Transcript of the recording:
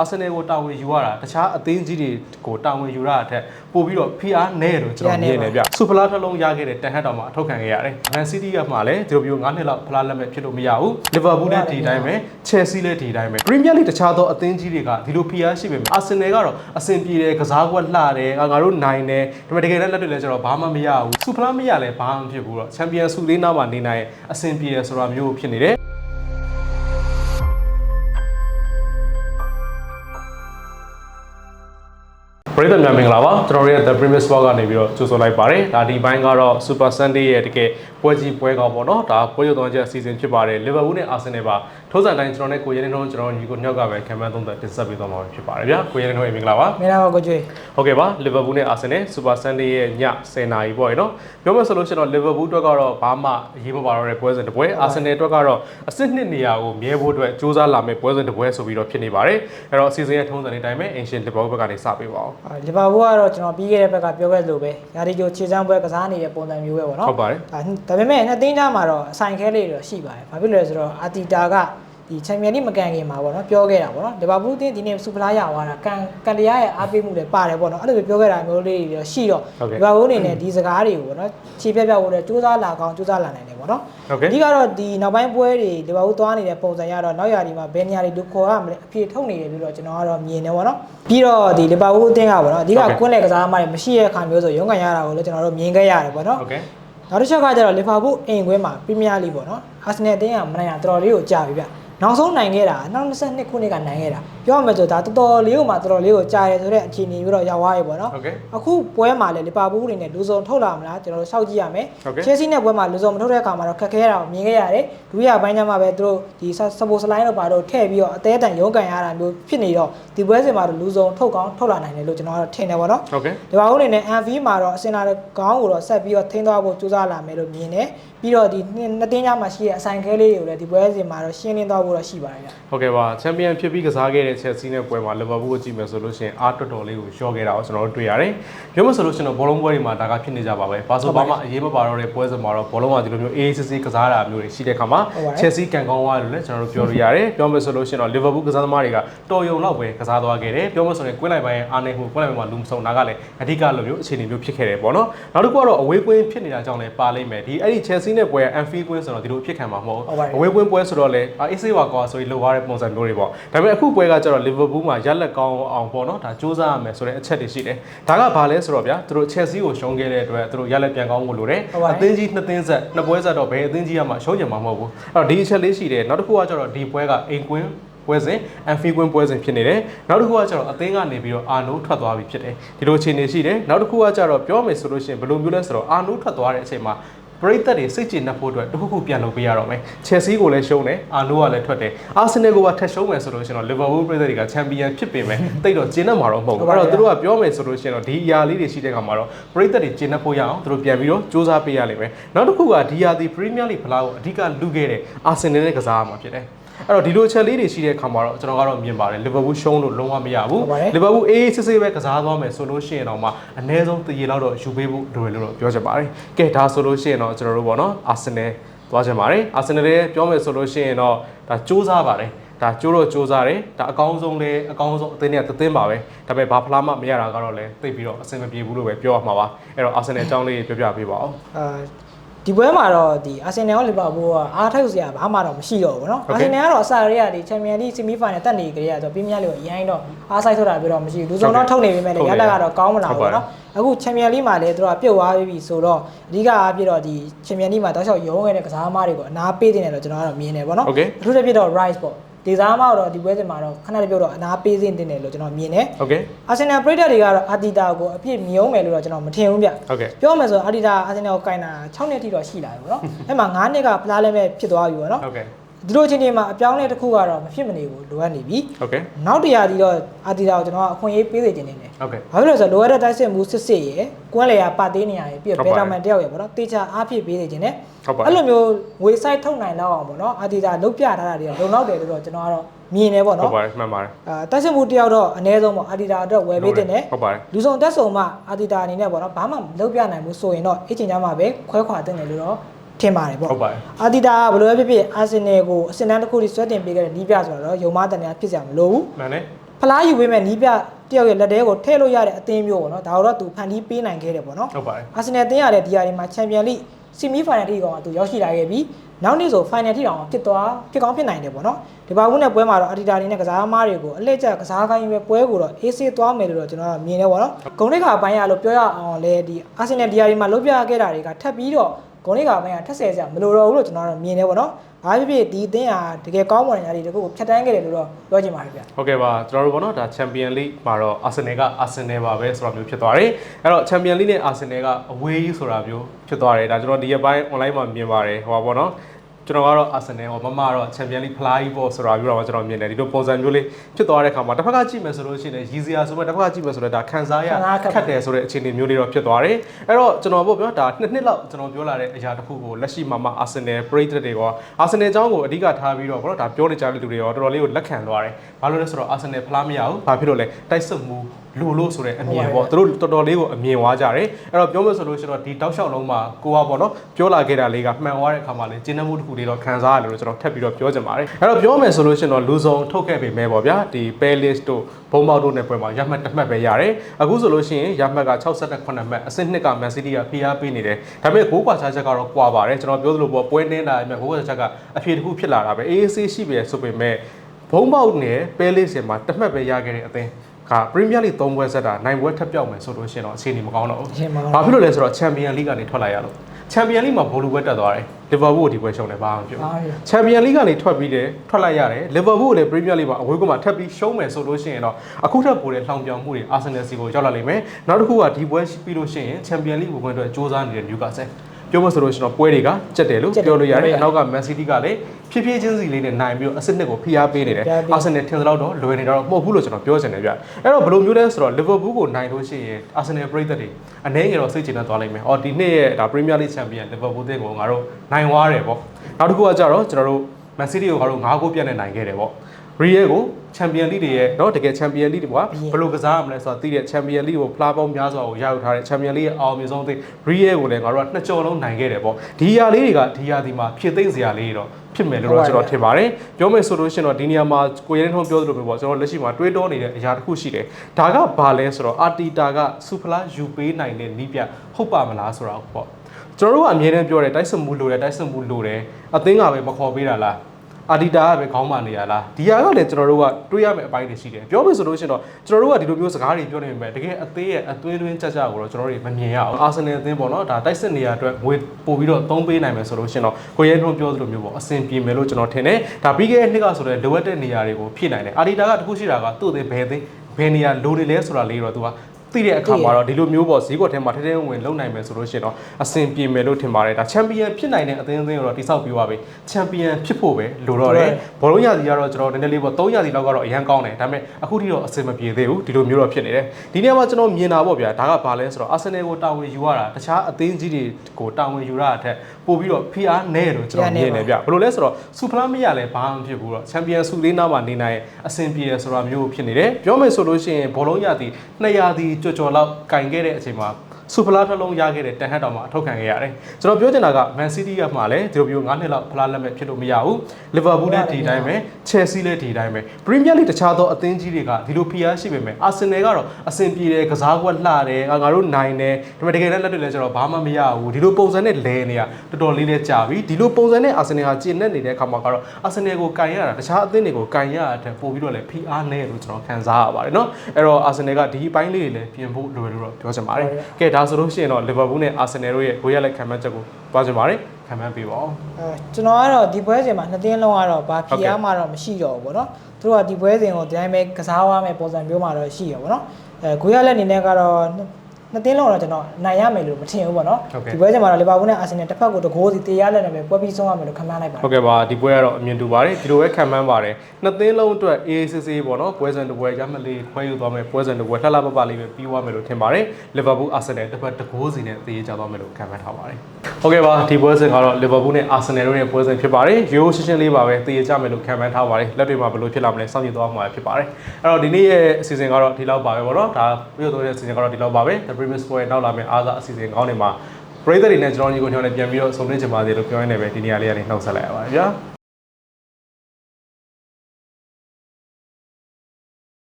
အာဆင်နယ်ကိုတာဝန်ယူရတာတခြားအသင်းကြီးတွေကိုတာဝန်ယူရတာအထက်ပို့ပြီးတော့ PR နဲ့လို့ကျွန်တော်မြင်နေဗျစူဖလားတစ်လုံးရခဲ့တဲ့တန်ဟတ်တောင်မှာအထောက်ခံခဲ့ရတယ်မန်စီးတီးကမှလည်းဒီလိုမျိုး9နှစ်လောက်ဖလားလက်မဲ့ဖြစ်လို့မရဘူးလီဗာပူးလည်းဒီတိုင်းပဲချယ်ဆီလည်းဒီတိုင်းပဲပရီးမီးယားလိတခြားသောအသင်းကြီးတွေကဒီလို PR ရှိပေမဲ့အာဆင်နယ်ကတော့အဆင်ပြေတယ်ကစားကွက်လှတယ်ငါတို့နိုင်တယ်ဒါပေမဲ့တကယ်လည်းလက်တွေ့လည်းကျတော့ဘာမှမရဘူးစူဖလားမရလည်းဘာမှမဖြစ်ဘူးတော့ချန်ပီယံဆုလေးနားမှာနေနိုင်အဆင်ပြေတယ်ဆိုတာမျိုးဖြစ်နေတယ် သတ်များမင်္ဂလာပါကျွန်တော်တို့ရဲ့ The Premier Sport ကနေပြီးတော့ကြိုဆိုလိုက်ပါတယ်ဒါဒီဘိုင်းကတော့ Super Sunday ရဲ့တကယ်ပွဲကြီးပွဲကောင်းပေါ့နော်ဒါပွဲရုပ်သွင်းချက်အစီအစဉ်ဖြစ်ပါတယ် Liverpool နဲ့ Arsenal ပါထိုးစံတိုင်းကျွန်တော်နဲ့ကိုရဲနေတော့ကျွန်တော်ညီကိုညောက်ကပဲခံမှန်းသုံးသက်တင်ဆက်ပေးသွားမှာဖြစ်ပါတယ်ဗျာကိုရဲနေတော့မင်္ဂလာပါမင်္ဂလာပါကိုကျွေးဟုတ်ကဲ့ပါ Liverpool နဲ့ Arsenal Super Sunday ရဲ့ည10:00နာရီပေါ့ရနော်ပြောမယ်ဆိုလို့ရှိရင်တော့ Liverpool အတွက်ကတော့ဘာမှအရေးမပါတော့တဲ့ပွဲစဉ်တစ်ပွဲ Arsenal အတွက်ကတော့အဆင့်နှစ်နေရာကိုမြဲဖို့အတွက်စူးစမ်းလာမယ့်ပွဲစဉ်တစ်ပွဲဆိုပြီးတော့ဖြစ်နေပါတယ်အဲ့တော့အစီအစဉ်ရဲ့ထုံးစံတဲ့အတိုင်းပဲ Ancient Liverpool ဘက်ကနေစပေးပါအောင်အာလီဗာပူးကတော့ကျွန်တော်ပြီးခဲ့တဲ့ဘက်ကပြောခဲ့သလိုပဲရာဒီဂျိုခြေစမ်းပွဲကစားနေတဲ့ပုံစံမျိုးပဲပေါ့နော်ဟုတ်ပါတယ်ဒါဒါပေမဲ့နှစ်သိန်းသားမှာတော့အဆိုင်ခဲလေးတွေတော့ရှိပါတယ်ဘာဖြစ်လဲဆိုတော့အာတီတာက ဒီချန်ပီယံလိမကန်ခင်မှာပေါ့နော်ပြောခဲ့တာပေါ့နော်လီဗာပူးတင်းဒီနေ့စူပလာရသွားတာကန်ကန်တရားရဲ့အားပေးမှုတွေပါတယ်ပေါ့နော်အဲ့လိုပဲပြောခဲ့တာမျိုးလေးတွေတော့ရှိတော့ဟုတ်ကဲ့လီဗာပူးအနေနဲ့ဒီစကားတွေကိုပေါ့နော်ခြေပြပြဖို့လည်းစူးစမ်းလာကောင်းစူးစမ်းလာနိုင်တယ်ပေါ့နော်ဟုတ်ကဲ့အဓိကတော့ဒီနောက်ပိုင်းပွဲတွေလီဗာပူးသွားနေတဲ့ပုံစံရတော့နောက်ရာဒီမှာဘယ်နေရာတွေလူခေါ်ရမလဲအပြေထုတ်နေတယ်ပြီးတော့ကျွန်တော်ကတော့မြင်နေပေါ့နော်ပြီးတော့ဒီလီဗာပူးအသင်းကပေါ့နော်အဓိကဟုတ်ကဲ့ကွင်းလယ်ကစားမှတွေမရှိတဲ့အခါမျိုးဆိုရုံးကန်ရတာကိုလည်းကျွန်တော်တို့မြင်ခဲ့ရတယ်ပေါ့နော်ဟုတ်ကဲ့နောက်တစ်ချက်ကကျတော့လီဗာပူးအိမ်ကွင်းမှာပရီးမီးယားလိပေါ့နော်အာဆင်နယ်အသင်းကမနိုင်တာတော်တော်လေးကိုကြာပြီဗျနောက်ဆုံးနိုင်ခဲ့တာ2022ခုနှစ်ကနိုင်ခဲ့တာ ပြောရမယ်ဆိုဒါတော်တော်လေးကိုမှတော်တော်လေးကိုကြာရဲဆိုတဲ့အခြေအနေပြီးတော့ရောက်သွားပြီပေါ့နော်ဟုတ်ကဲ့အခုပွဲမှာလည်းလီဗာပူးအနေနဲ့လူစုံထုတ်လာမလားကျွန်တော်တို့စောင့်ကြည့်ရမယ်ဟုတ်ကဲ့ချယ်ဆီနဲ့ပွဲမှာလူစုံမထုတ်တဲ့အခါမှာတော့ခက်ခဲတာကိုမြင်ခဲ့ရတယ်ဒုတိယပိုင်းကျမှပဲသူတို့ဒီစပိုစလိုင်းတို့ပါတော့ထည့်ပြီးတော့အသေးအတန်ရုန်းကန်ရတာမျိုးဖြစ်နေတော့ဒီပွဲစဉ်မှာတော့လူစုံထုတ်ကောင်းထုတ်လာနိုင်တယ်လို့ကျွန်တော်ကတော့ထင်တယ်ပေါ့နော်ဟုတ်ကဲ့ဒီပါဦးအနေနဲ့ MV မှာတော့အစင်လာကောင်းကိုတော့ဆက်ပြီးတော့ထိန်းသွားဖို့ကြိုးစားလာမယ်လို့မြင်တယ်ပြီးတော့ဒီနှစ်တင်းကြားမှာရှိတဲ့အဆိုင်ခဲလေးတွေကိုလည်းဒီပွဲစဉ်မှာတော့ရှင်းလင်းသွားဖို့တော့ရှိပါတယ်ဗျဟုတ်ကဲ့ပါချန်ပီယံဖြစ်ပြီးကစားခဲ့တဲ့ Chelsea နဲ့ပွဲမှာလီဗာပူးကိုကြည့်မယ်ဆိုလို့ရှိရင်အားတော်တော်လေးကိုရှော့ခဲ့တာကိုကျွန်တော်တို့တွေ့ရတယ်။ပြောမှဆိုလို့ရှိရင်တော့ဘောလုံးပွဲတွေမှာဒါကဖြစ်နေကြပါပဲ။ဘာဆိုဘာမှအရေးမပါတော့တဲ့ပွဲစဉ်မှာတော့ဘောလုံးကဒီလိုမျိုး AACC ကစားတာမျိုးတွေရှိတဲ့ခါမှာ Chelsea ကန်ကောင်းသွားတယ်လို့လည်းကျွန်တော်တို့ပြောလို့ရတယ်။ပြောမှဆိုလို့ရှိရင်တော့လီဗာပူးကစားသမားတွေကတော်ရုံလောက်ပဲကစားသွားခဲ့တယ်။ပြောမှဆိုရင်ကွင်းလိုက်ပိုင်းအားနေမှုကွင်းလိုက်ပိုင်းမှာလူမဆုံတာကလည်းအဓိကလိုမျိုးအခြေအနေမျိုးဖြစ်ခဲ့တယ်ပေါ့နော်။နောက်တစ်ခုကတော့အဝေးကွင်းဖြစ်နေတာကြောင့်လည်းပါလိမ့်မယ်။ဒီအဲ့ဒီ Chelsea နဲ့ပွဲ Anfield ကွင်းဆိုတော့ဒီလိုအဖြစ်ခံမှာမဟုတ်ဘူး။အဝေးကွင်းပွဲဆိုတော့လေအေးဆေးပါကွာဆိုပြီးလိုရတဲ့ပုံစံမျိုးတွေပေါ့ဒါပေမဲ့အခုပွဲကကျတော့ Liverpool မှာရက်လက်ကောင်းအောင်ပေါ့နော်ဒါစူးစမ်းရမယ်ဆိုတဲ့အချက်တွေရှိတယ်ဒါကဘာလဲဆိုတော့ဗျာသူတို့ Chelsea ကိုရှုံးခဲ့တဲ့အတွက်သူတို့ရက်လက်ပြန်ကောင်းဖို့လိုတယ်အသင်းကြီးနှစ်သင်းဆက်နှစ်ပွဲဆက်တော့ဘယ်အသင်းကြီးကမှရှုံးကြမှာမဟုတ်ဘူးအဲ့တော့ဒီအချက်လေးရှိတယ်နောက်တစ်ခုကကျတော့ဒီပွဲကအိမ်ကွင်းပွဲစဉ် Anfield ကွင်းပွဲစဉ်ဖြစ်နေတယ်နောက်တစ်ခုကကျတော့အသင်းကနေပြီးတော့အာနိုးထွက်သွားပြီဖြစ်တယ်ဒီလိုအခြေအနေရှိတယ်နောက်တစ်ခုကကျတော့ပြောမယ်ဆိုလို့ရှိရင်ဘယ်လိုမျိုးလဲဆိုတော့အာနိုးထွက်သွားတဲ့အချိန်မှာ ပရိသတ်တွေစိတ်ကြည်နှက်ဖို့အတွက်တစ်ခုခုပြန်လုပ်ပေးရတော့မယ်။ Chelsea ကိုလည်းရှုံးတယ်။အာနိုကလည်းထွက်တယ်။ Arsenal ကိုပါထက်ရှုံးမယ်ဆိုလို့ရှိရင်တော့ Liverpool ပရိသတ်တွေကချန်ပီယံဖြစ်ပေမဲ့တိတ်တော့ကျင်းနှက်မှာတော့မဟုတ်ဘူး။အဲ့တော့သူတို့ကပြောမယ်ဆိုလို့ရှိရင်တော့ဒီအရာလေးတွေရှိတဲ့ခါမှာတော့ပရိသတ်တွေကျင်းနှက်ဖို့ရအောင်သူတို့ပြန်ပြီးတော့စူးစမ်းပေးရလိမ့်မယ်။နောက်တစ်ခုကဒီယာဒီ Premier League ဖလားကိုအဓိကလူခဲ့တဲ့ Arsenal နဲ့ကစားရမှာဖြစ်တယ်။ အဲ့တော့ဒီလိုချက်လေးတွေရှိတဲ့ခါမှာတော့ကျွန်တော်ကတော့မြင်ပါတယ်လီဗာပူးရှုံးလို့လုံးဝမရဘူးလီဗာပူးအေးအေးဆေးဆေးပဲကစားသွားမယ်ဆိုလို့ရှိရင်တော့မှအနည်းဆုံးတရေလောက်တော့ယူပေးဖို့လိုတယ်လို့တော့ပြောချင်ပါတယ်ကဲဒါဆိုလို့ရှိရင်တော့ကျွန်တော်တို့ပေါ့နော်အာဆင်နယ်သွားချင်ပါတယ်အာဆင်နယ်ရဲ့ပြောမယ်ဆိုလို့ရှိရင်တော့ဒါစူးစမ်းပါတယ်ဒါကျိုးတော့စူးစမ်းတယ်ဒါအကောင်းဆုံးလေအကောင်းဆုံးအသင်းနဲ့တသင်းပါပဲဒါပေမဲ့ဘာဖလားမှမရတာကတော့လည်းသိပြီးတော့အဆင်မပြေဘူးလို့ပဲပြောရမှာပါအဲ့တော့အာဆင်နယ်အကြောင်းလေးပြောပြပေးပါဦးအာ ဒီပွဲမှာတော့ဒီအာဆင်နယ်ရောလီဗာပူးကအားထုတ်စရာဘာမှတော့မရှိတော့ဘူးเนาะအာဆင်နယ်ကတော့အစရေကဒီချန်ပီယံလိဆီမီဖိုင်နယ်တက်နေကြရတော့ပရီးမီးယားလိကိုအရင်တော့အားဆိုင်ထုတ်တာပြတော့မရှိဘူးလူစုံတော့ထုတ်နေပေမဲ့လည်းရလက်ကတော့ကောင်းမလာဘူးเนาะအခုချန်ပီယံလိမှာလည်းသူတို့ကပြုတ်သွားပြီဆိုတော့အဓိကအားဖြင့်တော့ဒီချန်ပီယံလိမှာတောက်လျှောက်ရုံးခဲ့တဲ့ကစားသမားတွေကိုအနာပေးတင်တယ်လို့ကျွန်တော်ကတော့မြင်တယ်ပေါ့เนาะ Okay အထူးသဖြင့်တော့ Rice ပေါ့ ဒေသမှာတော့ဒီပွဲစဉ်မှာတော့ခဏတပြုတ်တော့အနာပေးစင်းတင်တယ်လို့ကျွန်တော်မြင်တယ်ဟုတ်ကဲ့အာဆင်နယ်ပရိသတ်တွေကတော့အာတီတာကိုအပြစ်မြုံးမယ်လို့တော့ကျွန်တော်မထင်ဘူးဗျဟုတ်ကဲ့ပြောမယ်ဆိုတော့အာတီတာအာဆင်နယ်ကိုကင်တာ6နှစ်တိတော့ရှိလာပြီပေါ့နော်အဲ့မှာ9နှစ်ကဖလားလဲမဲ့ဖြစ်သွားပြီပေါ့နော်ဟုတ်ကဲ့ ဒီလိုချင်းချင်းမှာအပြောင်းလဲတစ်ခုကတော့မဖြစ်မနေဘူးလိုအပ်နေပြီဟုတ်ကဲ့နောက်တရားဒီတော့အာတီတာကိုကျွန်တော်ကအခွင့်အရေးပေးစေခြင်းနေတယ်ဟုတ်ကဲ့ဘာဖြစ်လို့လဲဆိုတော့လိုအပ်တဲ့တိုက်စစ်မှုစစ်စစ်ရယ်ကွန်းလေယာပါသေးနေရရယ်ပြီးတော့ဘယ်တာမန်တယောက်ရယ်ပေါ့နော်တေချာအားဖြည့်ပေးစေခြင်းနဲ့ဟုတ်ပါအဲ့လိုမျိုးငွေဆိုင်ထုတ်နိုင်တော့အောင်ပေါ့နော်အာတီတာလုတ်ပြထားတာတွေကလုံလောက်တယ်လို့တော့ကျွန်တော်ကတော့မြင်နေပေါ့နော်ဟုတ်ပါတယ်မှန်ပါတယ်အာတိုက်စစ်မှုတယောက်တော့အ ਨੇ ဆုံးပေါ့အာတီတာအတွက်ဝယ်ပေးတင်တယ်ဟုတ်ပါတယ်လူဆောင်တက်ဆုံမှအာတီတာအနေနဲ့ပေါ့နော်ဘာမှလုတ်ပြနိုင်ဘူးဆိုရင်တော့အချင်းချင်းမှာပဲခွဲခွာတင်တယ်လို့တော့ ထင်ပါတယ်ပေါ့ဟုတ်ပါတယ်အာတီတာကဘယ်လိုပဲဖြစ်ဖြစ်အာဆင်နယ်ကိုအစင်တန်းတစ်ခုထိဆွဲတင်ပေးခဲ့တဲ့နီးပြဆိုတော့ရုံမတန်များဖြစ်စရာမလိုဘူးမှန်တယ်ဖဖလားယူပေးမဲ့နီးပြတယောက်ရဲ့လက်ထဲကိုထည့်လို့ရတဲ့အသင်းမျိုးပေါ့နော်ဒါတော့သူဖန်တီးပေးနိုင်ခဲ့တယ်ပေါ့နော်ဟုတ်ပါတယ်အာဆင်နယ်အသင်းရတဲ့ဒီယာတွေမှာချန်ပီယံလိဆီမီဖိုင်နယ်ထိကောင်ကသူရောက်ရှိလာခဲ့ပြီးနောက်နေ့ဆိုဖိုင်နယ်ထိတောင်ဖြစ်သွားဖြစ်ကောင်းဖြစ်နိုင်တယ်ပေါ့နော်ဒီပါဘူးနဲ့ပွဲမှာတော့အတီတာတွေနဲ့ကစားသမားတွေကိုအလှည့်ကျကစားခိုင်းပဲပွဲကိုတော့အေးဆေးသွားမယ်လို့တော့ကျွန်တော်ကမြင်တယ်ပေါ့နော်ဂုံးလေးခါပိုင်းရလို့ပြောရအောင်လဲဒီအာဆင်နယ်ဒီယာတွေမှာလုတ်ပြခဲ့တာတွေကထပ်ပြီးတော့ ဂုံးလေးခါပိုင်းကထက်ဆယ်စရာမလိုတော့ဘူးလို့ကျွန်တော်ကတော့မြင်တယ်ပေါ့နော်ဘာဖြစ်ဖြစ်ဒီအသင်းဟာတကယ်ကောင်းမွန်တဲ့ညာတွေတကူကိုဖြတ်တန်းခဲ့တယ်လို့တော့ပြောချင်ပါတယ်ဗျဟုတ်ကဲ့ပါကျွန်တော်တို့ဗောနော်ဒါချန်ပီယံလိမှာတော့အာဆင်နယ်ကအာဆင်နယ်ပါပဲဆိုတာမျိုးဖြစ်သွားတယ်အဲ့တော့ချန်ပီယံလိနဲ့အာဆင်နယ်ကအဝေးကြီးဆိုတာမျိုးဖြစ်သွားတယ်ဒါကျွန်တော်ဒီရက်ပိုင်း online မှာမြင်ပါတယ်ဟိုပါဗောနော် ကျွန်တော်ကတော့အာဆင်နယ်ဟောမမကတော့ချန်ပီယံလိဖလားကြီးပေါ့ဆိုတာမျိုးတော့ကျွန်တော်မြင်တယ်ဒီလိုပုံစံမျိုးလေးဖြစ်သွားတဲ့အခါမှာတစ်ဖက်ကကြည့်မယ်ဆိုလို့ရှိရင်ရီစီယာဆိုမဲ့တစ်ဖက်ကကြည့်မယ်ဆိုတော့ဒါခန်းစားရခတ်တယ်ဆိုတဲ့အခြေအနေမျိုးလေးတော့ဖြစ်သွားတယ်အဲ့တော့ကျွန်တော်ပေါ့ပြောဒါနှစ်နှစ်လောက်ကျွန်တော်ပြောလာတဲ့အရာတစ်ခုကိုလက်ရှိမှာမှအာဆင်နယ်ပရိသတ်တွေကအာဆင်နယ်အကြောင်းကိုအဓိကထားပြီးတော့ဗောနော်ဒါပြောနေကြတဲ့လူတွေရောတော်တော်လေးကိုလက်ခံသွားတယ်ဘာလို့လဲဆိုတော့အာဆင်နယ်ဖလားမရဘူးဘာဖြစ်လို့လဲတိုက်စစ်မှုလူလို့ဆိုတဲ့အမြင်ပေါ့သူတို့တော်တော်လေးကိုအမြင်ဝါကြတယ်အဲ့တော့ပြောမယ်ဆိုလို့ရှိရင်တော့ဒီတောက်လျှောက်လုံးမှာကိုကပေါ့နော်ပြောလာခဲ့တာလေးကမှန်သွားတဲ့အခါမှာလည်းကျင်းနှမှုတစ်ခုလေးတော့ခံစားရတယ်လို့ကျွန်တော်ထပ်ပြီးတော့ပြောချင်ပါတယ်အဲ့တော့ပြောမယ်ဆိုလို့ရှိရင်တော့လူစုံထုတ်ခဲ့ပေမဲ့ပေါ့ဗျာဒီ Palace တို့ဘုံပေါက်တို့နဲ့ပွဲမှာရမှတ်တစ်မှတ်ပဲရတယ်အခုဆိုလို့ရှိရင်ရမှတ်က68မှတ်အဆင့်2က Man City ကဖိအားပေးနေတယ်ဒါပေမဲ့ဂိုးကွာခြားချက်ကတော့ကွာပါတယ်ကျွန်တော်ပြောသလိုပေါ့ပွဲနေတာပေမဲ့ဂိုးကွာခြားချက်ကအဖြေတစ်ခုဖြစ်လာတာပဲ AAC ရှိပြီဆိုပေမဲ့ဘုံပေါက်နဲ့ Palace မှာတစ်မှတ်ပဲရခဲ့တဲ့အသင်း ကပရီးမီးယားလိ3ပွဲဆက်တာနိုင်ပွဲထပ်ပြောက်မယ်ဆိုလို့ရှိရင်တော့အခြေအနေမကောင်းတော့ဘူးအရှင်မကောင်း။ဘာဖြစ်လို့လဲဆိုတော့ချန်ပီယံလိကနေထွက်လာရလို့ချန်ပီယံလိမှာဘောလူပွဲတက်သွားတယ်။လီဗာပူးကိုဒီပွဲရှုံးတယ်ဘာမှမဖြစ်ဘူးအားရ။ချန်ပီယံလိကနေထွက်ပြီးတယ်ထွက်လိုက်ရတယ်။လီဗာပူးကိုလည်းပရီးမီးယားလိမှာအဝေးကမှထပ်ပြီးရှုံးမယ်ဆိုလို့ရှိရင်တော့အခုထပ်ပိုတဲ့လှောင်ပြောင်မှုတွေအာဆင်နယ်စီကိုရောက်လာလိမ့်မယ်။နောက်တစ်ခုကဒီပွဲပြီးလို့ရှိရင်ချန်ပီယံလိဝင်ခွင့်အတွက်စ조사နေတဲ့နျူကာဆယ် ပြောမဆိုလို့ရှိရင်တော့ပွဲတွေကကြက်တယ်လို့ကြက်တယ်ပြောလို့ရတယ်ပြောလို့ရတယ်အနောက်ကမန်စီးတီးကလည်းဖြည်းဖြည်းချင်းစီလေးနဲ့နိုင်ပြီးတော့အဆစ်နှစ်ကိုဖိအားပေးနေတယ်ဖိအားပေးအာဆင်နယ်ထင်သလောက်တော့လွယ်နေတော့မဟုတ်ဘူးလို့ကျွန်တော်ပြောချင်တယ်ဗျအဲ့တော့ဘယ်လိုမျိုးလဲဆိုတော့လီဗာပူးကိုနိုင်လို့ရှိရင်အာဆင်နယ်ပရိသတ်တွေအနည်းငယ်တော့စိတ်ချနေသွားလိမ့်မယ်။အော်ဒီနှစ်ရဲ့ဒါပရီးမီးယားလိချန်ပီယံလီဗာပူးတင်းကိုငါတို့နိုင်သွားတယ်ပေါ့။နောက်တစ်ခုကကြတော့ကျွန်တော်တို့ မန်စီးတီးကိုငါတို့၅ဂိုးပြတ်နဲ့နိုင်ခဲ့တယ်ပေါ့ရီယဲကိုချန်ပီယံလိတွေရဲ့တော့တကယ်ချန်ပီယံလိတွေကဘယ်လိုကစားရမလဲဆိုတာသိတဲ့ချန်ပီယံလိကိုဖလားပေါင်းများစွာကိုရယူထားတဲ့ချန်ပီယံလိရဲ့အောင်မြင်ဆုံးအသင်းရီယဲကိုလည်းငါတို့ကနှစ်ကြော်လုံးနိုင်ခဲ့တယ်ပေါ့ဒီရာလေးတွေကဒီရာဒီမှာဖြစ်သိမ့်စရာလေးတော့ဖြစ်မယ်လို့တော့ကျွန်တော်ထင်ပါတယ်ပြောမယ်ဆိုလို့ရှိရင်တော့ဒီနေရာမှာကိုရဲထုံးပြောသလိုပဲပေါ့ကျွန်တော်လက်ရှိမှာတွေးတောနေတဲ့အရာတစ်ခုရှိတယ်ဒါကဘာလဲဆိုတော့အာတီတာကစူဖလားယူပေးနိုင်တဲ့နီးပြဟုတ်ပါမလားဆိုတာပေါ့ ကျွန်တော်တို့ကအမြဲတမ်းပြောတယ်တိုက်စမှုလိုတယ်တိုက်စမှုလိုတယ်အသင်းကပဲမခေါ်ပေးတာလားအာဒီတာကပဲခေါင်းမာနေရလားဒီဟာကလည်းကျွန်တော်တို့ကတွေးရမယ့်အပိုင်းတွေရှိတယ်ပြောမယ်ဆိုလို့ရှိရင်တော့ကျွန်တော်တို့ကဒီလိုမျိုးစကားတွေပြောနေပေမဲ့တကယ်အသေးရဲ့အသွေးသွင်းကြကြကိုတော့ကျွန်တော်တို့မမြင်ရအောင်အာဆင်နယ်အသင်းပေါ့နော်ဒါတိုက်စစ်နေရအတွက်ငွေပို့ပြီးတော့သုံးပေးနိုင်မယ်ဆိုလို့ရှိရင်တော့ကိုရဲနှုံးပြောသလိုမျိုးပေါ့အဆင်ပြေမယ်လို့ကျွန်တော်ထင်တယ်ဒါပြီးခဲ့တဲ့နှစ်ကဆိုတော့လိုအပ်တဲ့နေရာတွေကိုဖြည့်နိုင်တယ်အာဒီတာကတခုရှိတာကသူ့အသေးဘယ်သေးဘယ်နေရာလိုနေလဲဆိုတာလေးတော့သူက သိတဲ့အခါမှာတော့ဒီလိုမျိုးပေါ့ဈေးကွက်ထဲမှာထဲထဲဝင်လုံနိုင်မယ်ဆိုလို့ရှိရင်တော့အဆင်ပြေမယ်လို့ထင်ပါတယ်ဒါချန်ပီယံဖြစ်နိုင်တဲ့အသင်းအသင်းကိုတော့တိဆောက်ပြီးပါပြီချန်ပီယံဖြစ်ဖို့ပဲလိုတော့တယ်ဘောလုံးရစီကတော့ကျွန်တော်နည်းနည်းလေးပေါ့300စီလောက်ကတော့အရန်ကောင်းတယ်ဒါပေမဲ့အခုထိတော့အဆင်မပြေသေးဘူးဒီလိုမျိုးတော့ဖြစ်နေတယ်ဒီနေရာမှာကျွန်တော်မြင်တာပေါ့ဗျာဒါကဘာလဲဆိုတော့အာဆင်နယ်ကိုတာဝန်ယူရတာတခြားအသင်းကြီးတွေကိုတာဝန်ယူရတာအထက်ပို့ပြီးတော့ဖိအားနဲ့လို့ကျွန်တော်မြင်နေဗျဘယ်လိုလဲဆိုတော့စူဖလားမရလဲဘာမှမဖြစ်ဘူးတော့ချန်ပီယံစူလေးနားမှာနေနိုင်အဆင်ပြေရဆိုတာမျိုးဖြစ်နေတယ်ပြောမယ်ဆိုလို့ရှိရင်ဘောလုံးရသည်200စီကြော်ကြော်လောက်ကင်ခဲ့တဲ့အချိန်မှာ စူဖလားတစ်လုံးရခဲ့တဲ့တန်ဟတ်တော်မှာအထောက်ခံခဲ့ရတယ်ကျွန်တော်ပြောချင်တာကမန်စီးတီးကမှလည်းဒီလိုမျိုး9နှစ်လောက်ဖလားလက်မဲ့ဖြစ်လို့မရဘူးလီဗာပူးလည်းဒီတိုင်းပဲချယ်ဆီလည်းဒီတိုင်းပဲပရီးမီးယားလိတခြားသောအသင်းကြီးတွေကဒီလိုဖိအားရှိပေမဲ့အာဆင်နယ်ကတော့အဆင်ပြေတယ်ကစားကွက်လှတယ်ငါတို့နိုင်တယ်ဒါပေမဲ့တကယ်လည်းလက်တွေ့လည်းကျတော့ဘာမှမရဘူးဒီလိုပုံစံနဲ့လဲနေတာတော်တော်လေးလည်းကြာပြီဒီလိုပုံစံနဲ့အာဆင်နယ်ဟာကျင့်နေနေတဲ့အခါမှာကတော့အာဆင်နယ်ကိုကန်ရတာတခြားအသင်းတွေကိုကန်ရတာတဲ့ပို့ပြီးတော့လည်းဖိအားနဲ့လို့ကျွန်တော်ခံစားရပါတယ်เนาะအဲ့တော့အာဆင်နယ်ကဒီအပိုင်းလေးတွေလည်းပြင်ဖို့လိုတယ်လို့တော့ပြောချင်ပါတယ်ကဲ ဒါဆိုလို့ရှိရင်တော့လီဗာပူးနဲ့အာဆင်နယ်တို့ရဲ့ဂိုးရလက်ခံမှန်းချက်ကိုပြောချင်ပါတယ်ခံမှန်းပေးပါဦးအဲကျွန်တော်ကတော့ဒီပွဲစဉ်မှာနှစ်သင်းလုံးကတော့ဘာဖြီအားမှတော့မရှိတော့ဘူးပေါ့နော်သူတို့ကဒီပွဲစဉ်ကိုဒီတိုင်းပဲကစားသွားမယ်ပုံစံမျိုးမှာတော့ရှိရပေါ့နော်အဲဂွေရလက်အနေနဲ့ကတော့ နှစ်သင်းလုံးတော့ကျွန်တော်နိုင်ရမယ်လို့မထင်ဘူးပေါ့နော်ဒီပွဲစဉ်မှာတော့လီဗာပူးနဲ့အာဆင်နယ်တစ်ဖက်ကိုတကိုးစီတရားလက်နဲ့ပဲပွဲပြီးဆုံးရမယ်လို့ခန့်မှန်းလိုက်ပါဟုတ်ကဲ့ပါဒီပွဲကတော့အမြင်တူပါတယ်ဒီလိုပဲခံမှန်းပါတယ်နှစ်သင်းလုံးအတွက် AACC ပေါ့နော်ပွဲစဉ်တစ်ပွဲရမလေးခွဲယူသွားမယ်ပွဲစဉ်တစ်ပွဲလှလှပပလေးပဲပြီးသွားမယ်လို့ထင်ပါတယ်လီဗာပူးအာဆင်နယ်တစ်ဖက်တကိုးစီနဲ့သေချာသွားမယ်လို့ခံမှန်းထားပါတယ်ဟုတ်ကဲ့ပါဒီပွဲစဉ်ကတော့လီဗာပူးနဲ့အာဆင်နယ်တို့ရဲ့ပွဲစဉ်ဖြစ်ပါတယ်ရိုးရှင်းရှင်းလေးပါပဲသေချာမယ်လို့ခံမှန်းထားပါတယ်လက်တွေမှာဘယ်လိုဖြစ်လာမလဲစောင့်ကြည့်သွားမှာဖြစ်ပါတယ်အဲ့တော့ဒီနေ့ရဲ့အစီအစဉ်ကတော့ဒီလောက်ပါပဲပေါ့နော်ဒါပြီးတော့တဲ့အစီအစဉ်ကတော့ဒီလောက်ပါပဲ The Previous Point နောက်လာမယ့်အားသာအစီအစဉ်ကောင်းတွေမှာပရိသတ်တွေနဲ့ကျွန်တော်ညီကိုညောင်းနဲ့ပြန်ပြီးတော့ဆုံနေချင်ပါသေးလို့ပြောရင်းနဲ့ပဲဒီနေရာလေးကနေနှုတ်ဆက်လိုက်ရပါတယ်ဗျာ